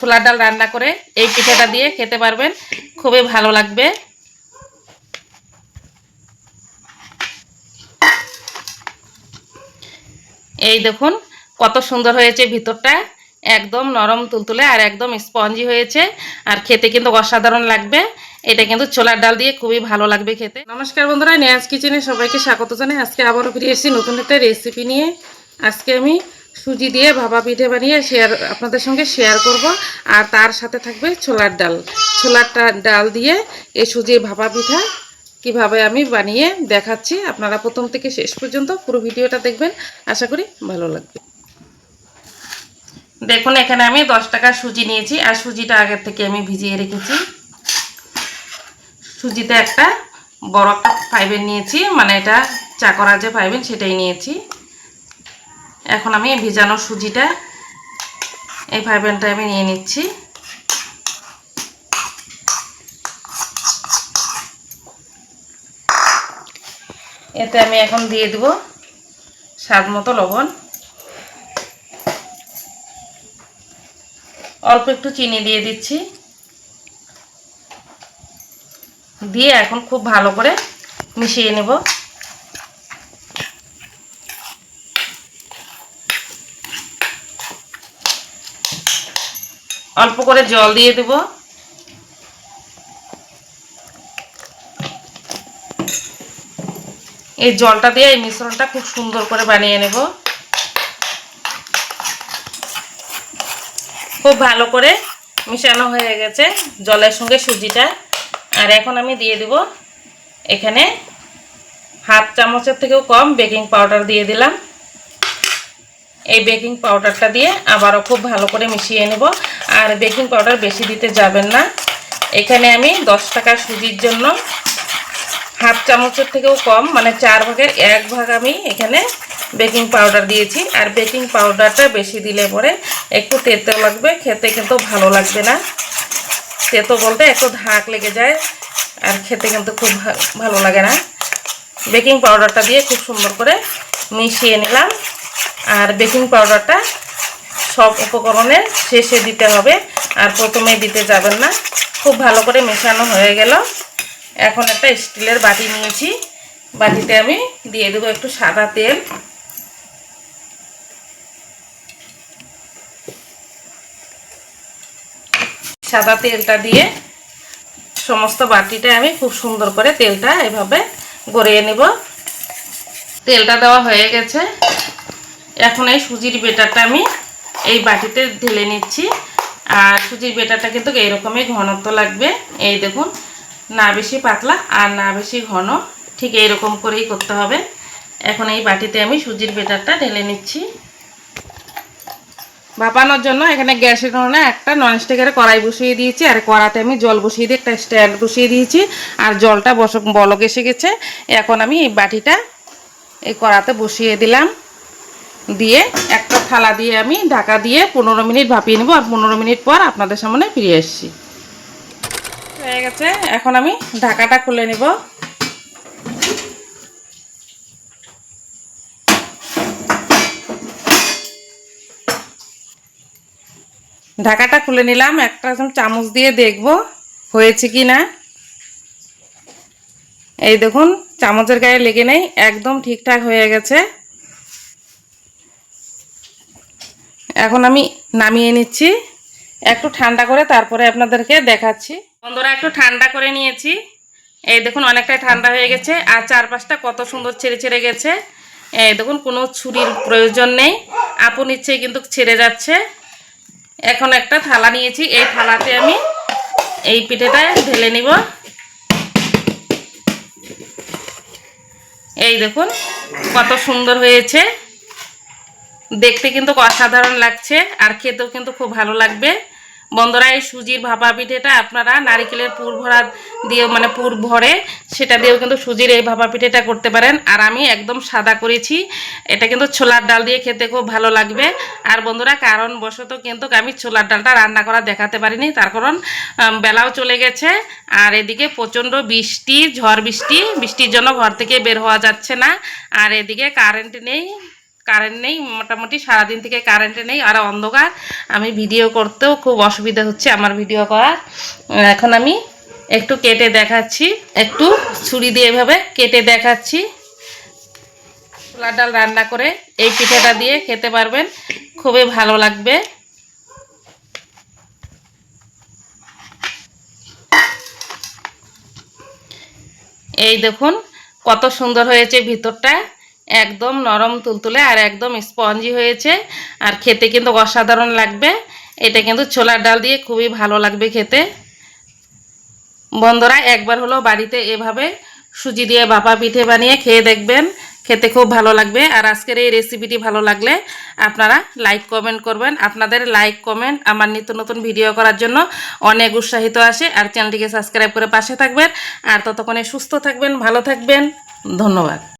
ছোলার ডাল রান্না করে এই পিঠাটা দিয়ে খেতে পারবেন। খুবই ভালো লাগবে। এই দেখুন, কত সুন্দর হয়েছে ভিতরটা। একদম নরম তুলতুলে আর একদম স্পঞ্জি হয়েছে। আর খেতে কিন্তু অসাধারণ লাগবে। এটা কিন্তু ছোলার ডাল দিয়ে খুবই ভালো লাগবে খেতে। নমস্কার বন্ধুরা নিয়াজ কিচেনে সবাইকে স্বাগত জানাই। আজকে আবারও ফিরে এসেছি নতুন একটা রেসিপি নিয়ে। আজকে আমি সুজি দিয়ে ভাপা পিঠে বানিয়ে শেয়ার আপনাদের সঙ্গে শেয়ার করব। আর তার সাথে থাকবে ছোলার ডাল। ছোলার ডাল দিয়ে এই সুজির ভাপা পিঠা কীভাবে আমি বানিয়ে দেখাচ্ছি, আপনারা প্রথম থেকে শেষ পর্যন্ত পুরো ভিডিওটা দেখবেন। আশা করি ভালো লাগবে। দেখুন, এখানে আমি দশ টাকার সুজি নিয়েছি, আর সুজিটা আগের থেকে আমি ভিজিয়ে রেখেছি। সুজিতে একটা বড় একটা ফাইবেন নিয়েছি মানে এটা চা করার যে ফাইবেন সেটাই নিয়েছি। এখন আমি ভিজানো সুজিটা এই ফাইবেনটা আমি নিয়ে নিচ্ছি। এতে আমি এখন দিয়ে দেব স্বাদ মতো লবণ। অল্প একটু চিনি দিয়ে দিচ্ছি। দিয়ে এখন খুব ভালো করে মিশিয়ে নেব। অল্প করে জল দিয়ে দেব। এই জলটা দিয়ে এই মিশ্রণটা খুব সুন্দর করে বানিয়ে নেব। খুব ভালো করে মিশানো হয়ে গেছে জলের সঙ্গে সুজিটা। আর এখন আমি দিয়ে দেব এখানে হাফ চামচের থেকেও কম বেকিং পাউডার দিয়ে দিলাম। এই বেকিং পাউডারটা দিয়ে আবারও খুব ভালো করে মিশিয়ে নেব। আর বেকিং পাউডার বেশি দিতে যাবেন না। এখানে আমি দশ টাকার সুজির জন্য হাফ চামচের থেকেও কম মানে চার ভাগের এক ভাগ আমি এখানে বেকিং পাউডার দিয়েছি। আর বেকিং পাউডারটা বেশি দিলে পরে একটু তেতো লাগবে, খেতে কিন্তু ভালো লাগবে না। তেতো বলতে একটু ধাক লেগে যায়, আর খেতে কিন্তু খুব ভালো লাগে না। বেকিং পাউডারটা দিয়ে খুব সুন্দর করে মিশিয়ে নিলাম। আর বেকিং পাউডারটা সব উপকরণে শেষে দিতে হবে। আর প্রথমে দিতে যাবেন না। খুব ভালো করে মেশানো হয়ে গেল। এখন একটা স্টিলের বাটি নিয়েছি। বাটিতে আমি দিয়ে দেবো একটু সাদা তেল। সাদা তেলটা দিয়ে সমস্ত বাটিটা আমি খুব সুন্দর করে তেলটা এভাবে গড়িয়ে নেব। তেলটা দেওয়া হয়ে গেছে। এখন এই সুজির বেটারটা আমি এই বাটিতে ঢেলে নিচ্ছি। আর সুজির বেটারটা কিন্তু এইরকমই ঘনত্ব লাগবে। এই দেখুন, না বেশি পাতলা আর না বেশি ঘন, ঠিক এইরকম করেই করতে হবে। এখন এই বাটিতে আমি সুজির বেটারটা ঢেলে নিচ্ছি। ভাপানোর জন্য এখানে গ্যাসের উনুনে একটা ননস্টিকের কড়াই বসিয়ে দিয়েছি, আর কড়াতে আমি জল বসিয়ে দিয়ে একটা স্ট্যান্ড বসিয়ে দিয়েছি, আর জলটা বস বলক এসে গেছে। এখন আমি এই বাটিটা এই কড়াতে বসিয়ে দিলাম। দিয়ে একটা থালা দিয়ে আমি ঢাকা দিয়ে পনেরো মিনিট ভাপিয়ে নেব আর পনেরো মিনিট পর আপনাদের সামনে ফিরে এসেছি হয়ে গেছে, এখন আমি ঢাকাটা খুলে নেব। ঢাকাটা খুলে নিলাম, একটা চামচ দিয়ে দেখব হয়েছে কি না। এই দেখুন, চামচের গায়ে লেগে নেই, একদম ঠিকঠাক হয়ে গেছে। এখন আমি নামিয়ে নিচ্ছি। একটু ঠান্ডা করে তারপরে আপনাদেরকে দেখাচ্ছি। বন্ধুরা, একটু ঠান্ডা করে নিয়েছি। এই দেখুন, অনেকটাই ঠান্ডা হয়ে গেছে। আর চারপাশটা কত সুন্দর ছেড়ে ছেড়ে গেছে। এই দেখুন, কোনো ছুরির প্রয়োজন নেই। আপন ইচ্ছেই কিন্তু ছেড়ে যাচ্ছে। এখন একটা থালা নিয়েছি। এই থালাতে আমি এই পিঠেটা ঢেলে নিব। এই দেখুন, কত সুন্দর হয়েছে। দেখতে কিন্তু অসাধারণ লাগছে, আর খেতেও কিন্তু খুব ভালো লাগবে। বন্ধুরা, এই সুজির ভাপা পিঠেটা আপনারা নারিকেলের পুর ভরা দিয়ে মানে পুর ভরে, সেটা দিয়েও কিন্তু সুজির এই ভাপা পিঠেটা করতে পারেন। আর আমি একদম সাদা করেছি, এটা কিন্তু ছোলার ডাল দিয়ে খেতে খুব ভালো লাগবে। আর বন্ধুরা কারণ বশত কিন্তু আমি ছোলার ডালটা রান্না করা দেখাতে পারিনি, তার কারণ বেলাও চলে গেছে। আর এদিকে প্রচণ্ড বৃষ্টি, ঝড় বৃষ্টি, বৃষ্টির জন্য ঘর থেকে বের হওয়া যাচ্ছে না। আর এদিকে কারেন্ট নেই। কারেন্ট নেই, মোটামুটি সারাদিন থেকে কারেন্টে নেই, আর অন্ধকার। আমি ভিডিও করতেও খুব অসুবিধা হচ্ছে আমার ভিডিও করার। এখন আমি একটু কেটে দেখাচ্ছি, একটু ছুরি দিয়ে এভাবে কেটে দেখাচ্ছি। ছোলার ডাল রান্না করে এই পিঠাটা দিয়ে খেতে পারবেন, খুবই ভালো লাগবে। এই দেখুন, কত সুন্দর হয়েছে ভিতরটা। একদম নরম তুলতুলে আর একদম স্পঞ্জি হয়েছে। আর খেতে কিন্তু অসাধারণ লাগবে। এটা কিন্তু ছোলার ডাল দিয়ে খুবই ভালো লাগবে খেতে। বন্ধুরা, একবার হলো বাড়িতে এভাবে সুজি দিয়ে বাপা পিঠে বানিয়ে খেয়ে দেখবেন। খেতে খুব ভালো লাগবে। আর আজকের এই রেসিপিটি ভালো লাগলে আপনারা লাইক কমেন্ট করবেন। আপনাদের লাইক কমেন্ট আমার নিত্য নতুন ভিডিও করার জন্য অনেক উৎসাহিত আসে। আর চ্যানেলটিকে সাবস্ক্রাইব করে পাশে থাকবেন। আর ততক্ষণে সুস্থ থাকবেন, ভালো থাকবেন। ধন্যবাদ।